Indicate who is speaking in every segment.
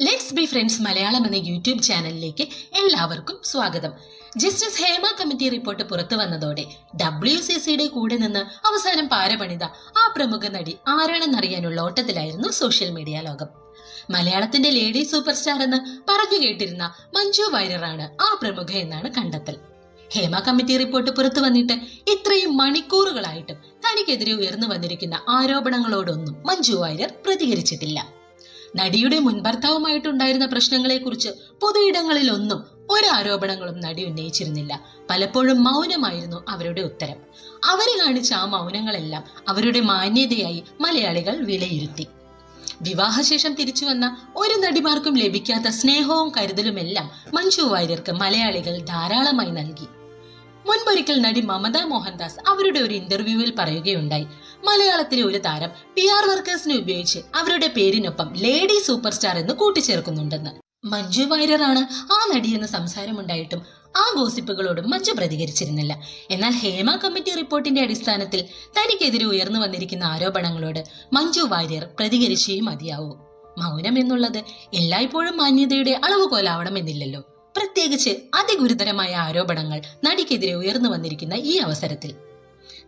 Speaker 1: Let's be friends Malayalam എന്ന YouTube ചാനലിലേക്ക് എല്ലാവർക്കും സ്വാഗതം. ജസ്റ്റിസ് ഹേമ കമ്മിറ്റി റിപ്പോർട്ട് പുറത്തു വന്നതോടെ ഡബ്ല്യു സി സിയുടെ കൂടെ നിന്ന് അവസാനം പാരപണിത ആ പ്രമുഖ നടി ആരാണെന്നറിയാനുള്ള ഓട്ടത്തിലായിരുന്നു സോഷ്യൽ മീഡിയ ലോകം. മലയാളത്തിന്റെ ലേഡി സൂപ്പർ സ്റ്റാർ എന്ന് പറഞ്ഞു കേട്ടിരുന്ന മഞ്ജു വാര്യറാണ് ആ പ്രമുഖ എന്നാണ് കണ്ടെത്തൽ. ഹേമ കമ്മിറ്റി റിപ്പോർട്ട് പുറത്തു വന്നിട്ട് ഇത്രയും മണിക്കൂറുകളായിട്ടും തനിക്കെതിരെ ഉയർന്നു വന്നിരിക്കുന്ന ആരോപണങ്ങളോടൊന്നും മഞ്ജു വാര്യർ പ്രതികരിച്ചിട്ടില്ല. നടിയുടെ മുൻഭർത്താവുമായിട്ടുണ്ടായിരുന്ന പ്രശ്നങ്ങളെക്കുറിച്ച് പൊതുയിടങ്ങളിലൊന്നും ഒരു ആരോപണങ്ങളും നടി ഉന്നയിച്ചിരുന്നില്ല. പലപ്പോഴും മൗനമായിരുന്നു അവരുടെ ഉത്തരം. അവർ കാണിച്ച ആ മൗനങ്ങളെല്ലാം അവരുടെ മാന്യതയായി മലയാളികൾ വിലയിരുത്തി. വിവാഹശേഷം തിരിച്ചു വന്ന ഒരു നടിമാർക്കും ലഭിക്കാത്ത സ്നേഹവും കരുതലുമെല്ലാം മഞ്ജു വാര്യർക്ക് മലയാളികൾ ധാരാളമായി നൽകി. മുൻപൊരിക്കൽ നടി മമതാ മോഹൻദാസ് അവരുടെ ഒരു ഇന്റർവ്യൂവിൽ പറയുകയുണ്ടായി. മലയാളത്തിലെ ഒരു താരം പി ആർ വർക്കേഴ്സിനെ ഉപയോഗിച്ച് അവരുടെ പേരിനൊപ്പം ലേഡി സൂപ്പർ സ്റ്റാർ എന്ന് കൂട്ടിച്ചേർക്കുന്നുണ്ടെന്ന്. മഞ്ജു വാര്യറാണ് ആ നടിയെന്ന് സംസാരമുണ്ടായിട്ടും ആ ഗോസിപ്പുകളോട് മഞ്ജു പ്രതികരിച്ചിരുന്നില്ല. എന്നാൽ ഹേമ കമ്മിറ്റി റിപ്പോർട്ടിന്റെ അടിസ്ഥാനത്തിൽ തനിക്കെതിരെ ഉയർന്നു വന്നിരിക്കുന്ന ആരോപണങ്ങളോട് മഞ്ജു വാര്യർ പ്രതികരിച്ചേ മതിയാവൂ. മൗനം എന്നുള്ളത് എല്ലായ്പ്പോഴും മാന്യതയുടെ അളവ് കോലാവണമെന്നില്ലല്ലോ പ്രത്യേകിച്ച് അതിഗുരുതരമായ ആരോപണങ്ങൾ നടിക്കെതിരെ ഉയർന്നു വന്നിരിക്കുന്ന ഈ അവസരത്തിൽ.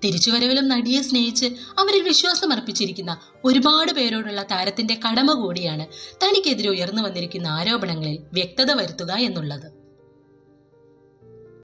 Speaker 1: തിരിച്ചുവരവിലും നടിയെ സ്നേഹിച്ച് അവരിൽ വിശ്വാസം അർപ്പിച്ചിരിക്കുന്ന ഒരുപാട് പേരോടുള്ള താരത്തിന്റെ കടമ കൂടിയാണ് തനിക്കെതിരെ ഉയർന്നു വന്നിരിക്കുന്ന ആരോപണങ്ങളിൽ വ്യക്തത വരുത്തുക എന്നുള്ളത്.